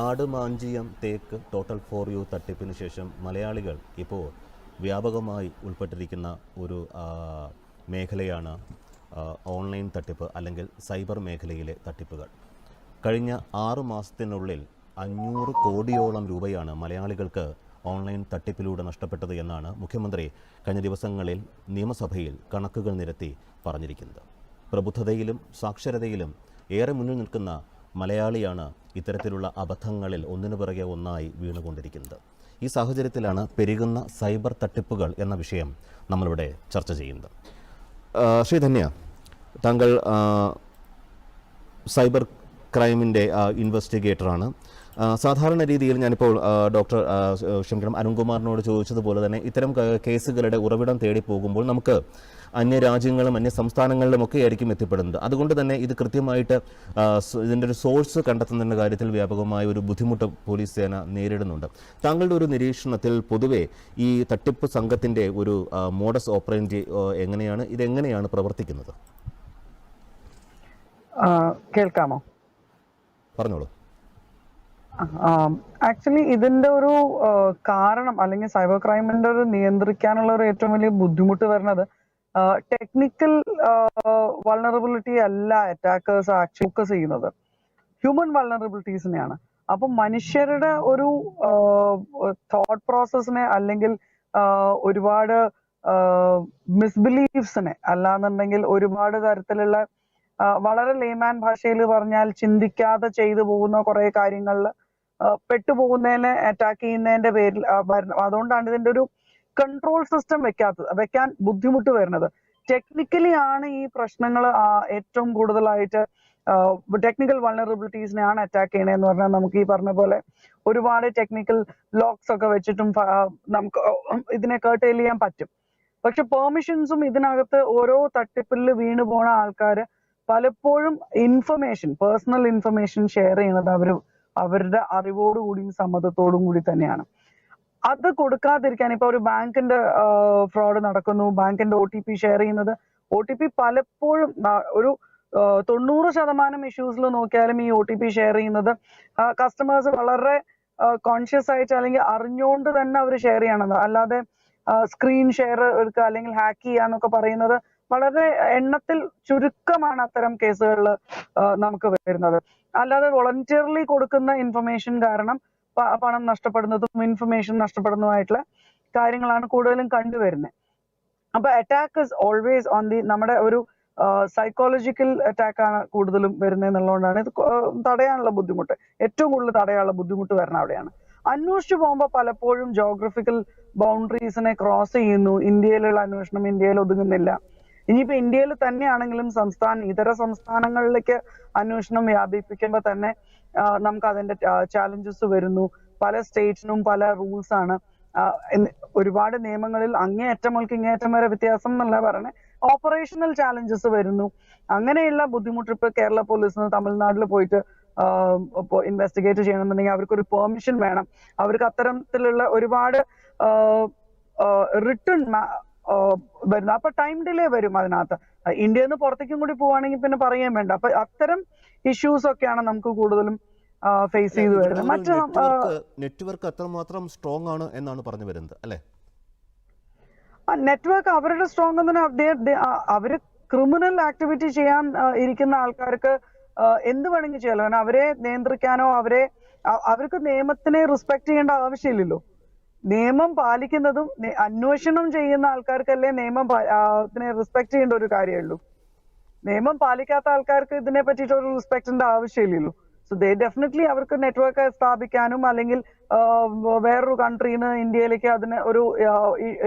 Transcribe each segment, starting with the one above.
ആടുമാഞ്ചിയം തേക്ക് total for you തട്ടിപ്പിന് ശേഷം മലയാളികൾ ഇപ്പോൾ വ്യാപകമായി ഉൾപ്പെട്ടിരിക്കുന്ന ഒരു മേഖലയാണ് ഓൺലൈൻ തട്ടിപ്പ് അല്ലെങ്കിൽ സൈബർ മേഖലയിലെ തട്ടിപ്പുകൾ. കഴിഞ്ഞ ആറ് മാസത്തിനുള്ളിൽ അഞ്ഞൂറ് കോടിയോളം രൂപയാണ് മലയാളികൾക്ക് ഓൺലൈൻ തട്ടിപ്പിലൂടെ നഷ്ടപ്പെട്ടത് എന്നാണ് മുഖ്യമന്ത്രി കഴിഞ്ഞ ദിവസങ്ങളിൽ നിയമസഭയിൽ കണക്കുകൾ നിരത്തി പറഞ്ഞിരിക്കുന്നത്. പ്രബുദ്ധതയിലും സാക്ഷരതയിലും ഏറെ മുന്നിൽ നിൽക്കുന്ന മലയാളിയാണ് ഇത്തരത്തിലുള്ള അബദ്ധങ്ങളിൽ ഒന്നിനു പിറകെ ഒന്നായി വീണുകൊണ്ടിരിക്കുന്നത്. ഈ സാഹചര്യത്തിലാണ് പെരുകുന്ന സൈബർ തട്ടിപ്പുകൾ എന്ന വിഷയം നമ്മളിവിടെ ചർച്ച ചെയ്യുന്നത്. ശ്രീധന്യ ശ്രീ ധന്യ താങ്കൾ സൈബർ ക്രൈമിന്റെ ഇൻവെസ്റ്റിഗേറ്ററാണ്. സാധാരണ രീതിയിൽ ഞാനിപ്പോൾ ഡോക്ടർ ക്ഷമിക്കണം അരുൺകുമാറിനോട് ചോദിച്ചതുപോലെ തന്നെ ഇത്തരം കേസുകളുടെ ഉറവിടം തേടി പോകുമ്പോൾ നമുക്ക് അന്യ രാജ്യങ്ങളും അന്യ സംസ്ഥാനങ്ങളിലുമൊക്കെ ആയിരിക്കും എത്തിപ്പെടുന്നത്. അതുകൊണ്ട് തന്നെ ഇത് കൃത്യമായിട്ട് ഇതിന്റെ ഒരു സോഴ്സ് കണ്ടെത്തുന്നതിന്റെ കാര്യത്തിൽ വ്യാപകമായ ഒരു ബുദ്ധിമുട്ട് പോലീസ് സേന നേരിടുന്നുണ്ട്. താങ്കളുടെ ഒരു നിരീക്ഷണത്തിൽ പൊതുവെ ഈ തട്ടിപ്പ് സംഘത്തിന്റെ ഒരു മോഡസ് ഓപ്പറേന്റി എങ്ങനെയാണ് ഇതെങ്ങനെയാണ് പ്രവർത്തിക്കുന്നത്? കേൾക്കാമോ? പറഞ്ഞോളൂ. ആക്ച്വലി ഇതിന്റെ ഒരു കാരണം അല്ലെങ്കിൽ സൈബർ ക്രൈമിന്റെ ഒരു നിയന്ത്രിക്കാനുള്ള ഒരു ഏറ്റവും വലിയ ബുദ്ധിമുട്ട് വരുന്നത് ടെക്നിക്കൽ വൾണറബിലിറ്റി അല്ല അറ്റാക്കേഴ്സ് ആക്ച്വലി ഫോക്കസ് ചെയ്യുന്നത്. ഹ്യൂമൻ വൾണറബിലിറ്റീസിനെയാണ് അപ്പൊ മനുഷ്യരുടെ ഒരു തോട്ട് പ്രോസസ്സിനെ അല്ലെങ്കിൽ ഒരുപാട് മിസ്ബിലീവ്സിനെ അല്ലാന്നുണ്ടെങ്കിൽ ഒരുപാട് തരത്തിലുള്ള വളരെ ലേമാൻ ഭാഷയിൽ പറഞ്ഞാൽ ചിന്തിക്കാതെ ചെയ്തു പോകുന്ന കുറെ കാര്യങ്ങളിൽ പെട്ടുപോകുന്നതിനെ അറ്റാക്ക് ചെയ്യുന്നതിന്റെ പേരിൽ അതുകൊണ്ടാണ് ഇതിന്റെ ഒരു കൺട്രോൾ സിസ്റ്റം വെക്കാത്തത് വെക്കാൻ ബുദ്ധിമുട്ട് വരുന്നത്. ടെക്നിക്കലി ആണ് ഈ പ്രശ്നങ്ങൾ ഏറ്റവും കൂടുതലായിട്ട് ടെക്നിക്കൽ വൾണറബിലിറ്റീസിനെയാണ് അറ്റാക്ക് ചെയ്യണതെന്ന് പറഞ്ഞാൽ നമുക്ക് ഈ പറഞ്ഞ പോലെ ഒരുപാട് ടെക്നിക്കൽ ലോക്സ് ഒക്കെ വെച്ചിട്ടും നമുക്ക് ഇതിനെ കേർട്ടേൽ ചെയ്യാൻ പറ്റും. പക്ഷെ പെർമിഷൻസും ഇതിനകത്ത് ഓരോ തട്ടിപ്പിൽ വീണു പോണ ആൾക്കാര് പലപ്പോഴും ഇൻഫർമേഷൻ പേഴ്സണൽ ഇൻഫർമേഷൻ ഷെയർ ചെയ്യുന്നത് അവർ അവരുടെ അറിവോടുകൂടിയും സമ്മതത്തോടും കൂടി തന്നെയാണ്. അത് കൊടുക്കാതിരിക്കാൻ ഇപ്പൊ ഒരു ബാങ്കിന്റെ ഫ്രോഡ് നടക്കുന്നു. ബാങ്കിന്റെ ഒ ടി പി ഷെയർ ചെയ്യുന്നത് ഒ ടി പി പലപ്പോഴും ഒരു തൊണ്ണൂറ് ശതമാനം ഇഷ്യൂസിൽ നോക്കിയാലും ഈ ഒ ടി പി ഷെയർ ചെയ്യുന്നത് കസ്റ്റമേഴ്സ് വളരെ കോൺഷ്യസ് ആയിട്ട് അല്ലെങ്കിൽ അറിഞ്ഞുകൊണ്ട് തന്നെ അവർ ഷെയർ ചെയ്യണത് അല്ലാതെ സ്ക്രീൻ ഷെയർ എടുക്കുക അല്ലെങ്കിൽ ഹാക്ക് ചെയ്യുക എന്നൊക്കെ പറയുന്നത് വളരെ എണ്ണത്തിൽ ചുരുക്കമാണ് അത്തരം കേസുകളിൽ നമുക്ക് വരുന്നത്. അല്ലാതെ വോളണ്ടിയർലി കൊടുക്കുന്ന ഇൻഫർമേഷൻ കാരണം പണം നഷ്ടപ്പെടുന്നതും ഇൻഫർമേഷൻ നഷ്ടപ്പെടുന്നതുമായിട്ടുള്ള കാര്യങ്ങളാണ് കൂടുതലും കണ്ടുവരുന്നത് അപ്പൊ attack is always on the നമ്മുടെ ഒരു സൈക്കോളജിക്കൽ അറ്റാക്ക് ആണ് കൂടുതലും വരുന്നത് എന്നുള്ളതുകൊണ്ടാണ്. ഇത് തടയാനുള്ള ബുദ്ധിമുട്ട്. ഏറ്റവും കൂടുതൽ തടയാനുള്ള ബുദ്ധിമുട്ട് വരുന്ന അവിടെയാണ്. അന്വേഷിച്ചു പോകുമ്പോൾ പലപ്പോഴും ജോഗ്രഫിക്കൽ ബൗണ്ടറീസിനെ ക്രോസ് ചെയ്യുന്നു. ഇന്ത്യയിലുള്ള അന്വേഷണം ഇന്ത്യയിൽ ഒതുങ്ങുന്നില്ല. ഇനിയിപ്പോ ഇന്ത്യയിൽ തന്നെയാണെങ്കിലും സംസ്ഥാന ഇതര സംസ്ഥാനങ്ങളിലേക്ക് അന്വേഷണം വ്യാപിപ്പിക്കുമ്പോൾ തന്നെ നമുക്ക് അതിന്റെ ചാലഞ്ചസ് വരുന്നു. പല സ്റ്റേറ്റ്സിനും പല റൂൾസ് ആണ്. ഒരുപാട് നിയമങ്ങളിൽ അങ്ങേയറ്റം മുതൽക്ക് ഇങ്ങേയറ്റം വരെ വ്യത്യാസം എന്നല്ല പറയണേ. ഓപ്പറേഷണൽ ചാലഞ്ചസ് വരുന്നു. അങ്ങനെയുള്ള ബുദ്ധിമുട്ട് ഇപ്പൊ കേരള പോലീസിന് തമിഴ്നാട്ടിൽ പോയിട്ട് ഇൻവെസ്റ്റിഗേറ്റ് ചെയ്യണമെന്നുണ്ടെങ്കിൽ അവർക്ക് ഒരു പെർമിഷൻ വേണം. അവർക്ക് അത്തരത്തിലുള്ള ഒരുപാട് റിട്ടേൺ വരുന്നു അപ്പൊ ടൈം ഡിലേ വരും അതിനകത്ത്. ഇന്ത്യയിൽ നിന്ന് പുറത്തേക്കും കൂടി പോവാണെങ്കിൽ പിന്നെ പറയാൻ വേണ്ട. അപ്പൊ അത്തരം ഇഷ്യൂസ് ഒക്കെയാണ് നമുക്ക് കൂടുതലും ഫേസ് ചെയ്തു വരുന്നത്. മറ്റു നെറ്റ്വർക്ക് അത്രമാത്രം സ്ട്രോങ് ആണ് എന്നാണ് പറഞ്ഞു വരുന്നത് അല്ലേ? നെറ്റ്വർക്ക് അവരുടെ സ്ട്രോങ് എന്ന് അവർ ക്രിമിനൽ ആക്ടിവിറ്റി ചെയ്യാൻ ഇരിക്കുന്ന ആൾക്കാർക്ക് എന്ത് വേണമെങ്കിൽ ചെയ്യാലോ. അവരെ നിയന്ത്രിക്കാനോ അവരെ അവർക്ക് നിയമത്തിനെ റെസ്പെക്ട് ചെയ്യേണ്ട ആവശ്യമില്ലല്ലോ. നിയമം പാലിക്കുന്നതും അന്വേഷണം ചെയ്യുന്ന ആൾക്കാർക്കല്ലേ നിയമം ഇതിനെ റെസ്പെക്ട് ചെയ്യേണ്ട ഒരു കാര്യമുള്ളൂ. നിയമം പാലിക്കാത്ത ആൾക്കാർക്ക് ഇതിനെ പറ്റിയിട്ട് ഒരു റെസ്പെക്ടിന്റെ ആവശ്യമില്ലല്ലോ. സോ ദേ ഡെഫിനറ്റ്ലി അവർക്ക് നെറ്റ്വർക്ക് സ്ഥാപിക്കാനും അല്ലെങ്കിൽ വേറൊരു കൺട്രിയിൽ നിന്ന് ഇന്ത്യയിലേക്ക് അതിന് ഒരു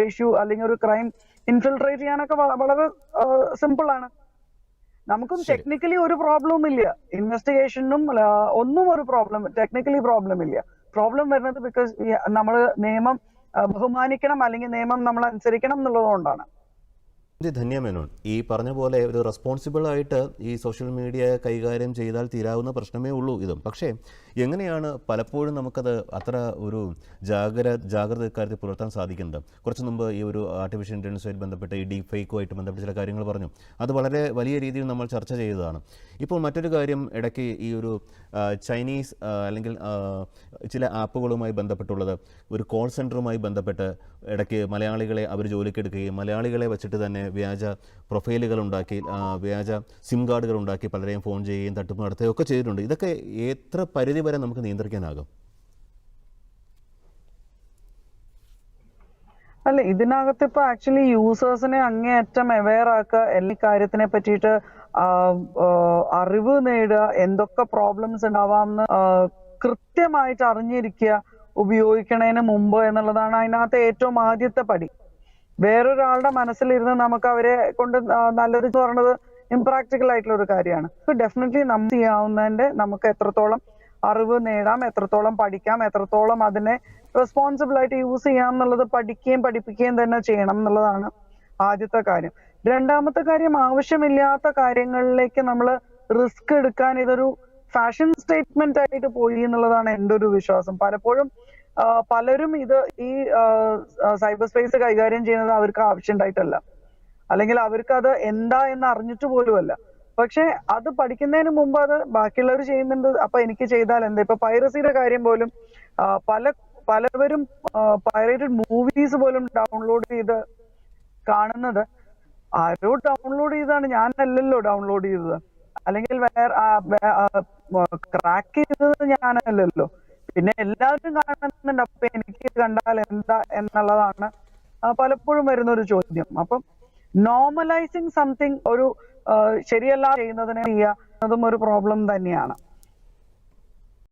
ഇഷ്യൂ അല്ലെങ്കിൽ ഒരു ക്രൈം ഇൻഫിൽട്രേറ്റ് ചെയ്യാനൊക്കെ വളരെ സിമ്പിൾ ആണ്. നമുക്കും ടെക്നിക്കലി ഒരു പ്രോബ്ലവും ഇല്ല. ഇൻവെസ്റ്റിഗേഷനും ഒന്നും ഒരു പ്രോബ്ലം ടെക്നിക്കലി പ്രോബ്ലം ഇല്ല. പ്രോബ്ലം വരുന്നത് ബിക്കോസ് നമ്മൾ നിയമം ബഹുമാനിക്കണം അല്ലെങ്കിൽ നിയമം നമ്മൾ അനുസരിക്കണം എന്നുള്ളതുകൊണ്ടാണ്. ഇത് ധന്യ മേനോൻ. ഈ പറഞ്ഞ പോലെ ഒരു റെസ്പോൺസിബിൾ ആയിട്ട് ഈ സോഷ്യൽ മീഡിയ കൈകാര്യം ചെയ്താൽ തീരാവുന്ന പ്രശ്നമേ ഉള്ളൂ ഇതും. പക്ഷേ എങ്ങനെയാണ് പലപ്പോഴും നമുക്കത് അത്ര ഒരു ജാഗ്ര ജാഗ്രത ഇക്കാര്യത്തിൽ പുലർത്താൻ സാധിക്കുന്നത്? കുറച്ച് മുമ്പ് ഈ ഒരു ആർട്ടിഫിഷ്യൽ ഇന്റലിജൻസുമായിട്ട് ബന്ധപ്പെട്ട് ഈ ഡീപ് ഫേക്കുമായിട്ട് ബന്ധപ്പെട്ട് ചില കാര്യങ്ങൾ പറഞ്ഞു. അത് വളരെ വലിയ രീതിയിൽ നമ്മൾ ചർച്ച ചെയ്തതാണ്. ഇപ്പോൾ മറ്റൊരു കാര്യം ഇടയ്ക്ക് ഈ ഒരു ചൈനീസ് അല്ലെങ്കിൽ ചില ആപ്പുകളുമായി ബന്ധപ്പെട്ടുള്ളത് ഒരു കോൾ സെന്ററുമായി ബന്ധപ്പെട്ട് ഇടയ്ക്ക് മലയാളികളെ അവർ ജോലിക്കെടുക്കുകയും മലയാളികളെ വെച്ചിട്ട് തന്നെ വ്യാജ പ്രൊഫൈലുകൾ ഉണ്ടാക്കി വ്യാജ സിം കാർഡുകൾ ഉണ്ടാക്കി പലരെയും ഫോൺ ചെയ്യുകയും തട്ടിപ്പ് നടത്തുകയും ഒക്കെ ചെയ്തിട്ടുണ്ട്. ഇതൊക്കെ എത്ര പരിധി വരെ നമുക്ക് നിയന്ത്രിക്കാനാകും? അല്ല ഇതിനകത്ത് ഇപ്പൊ ആക്ച്വലി യൂസേഴ്സിനെ അങ്ങേയറ്റം അവെയർ ആക്കുക എല്ലാ കാര്യത്തിനെ പറ്റിയിട്ട് അറിവ് നേടുക എന്തൊക്കെ പ്രോബ്ലംസ് ഉണ്ടാവാമെന്ന് കൃത്യമായിട്ട് അറിഞ്ഞിരിക്കുക ഉപയോഗിക്കണതിന് മുമ്പ് എന്നുള്ളതാണ് അതിനകത്ത് ഏറ്റവും ആദ്യത്തെ പടി. വേറൊരാളുടെ മനസ്സിലിരുന്ന് നമുക്ക് അവരെ കൊണ്ട് എന്ന് പറയുന്നത് ഇംപ്രാക്ടിക്കൽ ആയിട്ടുള്ള ഒരു കാര്യമാണ്. ഡെഫിനറ്റ്ലി നമുക്ക് ചെയ്യാവുന്നതിന്റെ നമുക്ക് എത്രത്തോളം അറിവ് നേടാം എത്രത്തോളം പഠിക്കാം എത്രത്തോളം അതിനെ റെസ്പോൺസിബിൾ ആയിട്ട് യൂസ് ചെയ്യാം എന്നുള്ളത് പഠിക്കുകയും പഠിപ്പിക്കുകയും തന്നെ ചെയ്യണം എന്നുള്ളതാണ് ആദ്യത്തെ കാര്യം. രണ്ടാമത്തെ കാര്യം ആവശ്യമില്ലാത്ത കാര്യങ്ങളിലേക്ക് നമ്മൾ റിസ്ക് എടുക്കാൻ ഇതൊരു ഫാഷൻ സ്റ്റേറ്റ്മെന്റ് ആയിട്ട് പോയി എന്നുള്ളതാണ് എന്റെ ഒരു വിശ്വാസം. പലപ്പോഴും പലരും ഇത് ഈ സൈബർ സ്പേസ് കൈകാര്യം ചെയ്യുന്നത് അവർക്ക് ആവശ്യമുണ്ടായിട്ടല്ല. അല്ലെങ്കിൽ അവർക്ക് അത് എന്താ എന്ന് അറിഞ്ഞിട്ട് പോലുമല്ല. പക്ഷെ അത് പഠിക്കുന്നതിന് മുമ്പ് അത് ബാക്കിയുള്ളവർ ചെയ്യുന്നുണ്ട്. അപ്പൊ എനിക്ക് ചെയ്താൽ എന്താ? ഇപ്പൊ പൈറസിയുടെ കാര്യം പോലും പല പലവരും പൈറേറ്റഡ് മൂവീസ് പോലും ഡൗൺലോഡ് ചെയ്ത് കാണുന്നത് ആരോ ഡൗൺലോഡ് ചെയ്താണ് ഞാനല്ലല്ലോ ഡൗൺലോഡ് ചെയ്തത്. അല്ലെങ്കിൽ വേറെ ക്രാക്ക് ചെയ്തത് ഞാനല്ലല്ലോ. പിന്നെ എല്ലാവരും കാണുന്നുണ്ട്. അപ്പൊ എനിക്ക് കണ്ടാൽ എന്താ എന്നുള്ളതാണ് പലപ്പോഴും വരുന്ന ഒരു ചോദ്യം. അപ്പം നോർമലൈസിങ് സംതിങ് ഒരു ശരിയല്ല ചെയ്യുന്നതിനെ ചെയ്യുക അതും ഒരു പ്രോബ്ലം തന്നെയാണ്.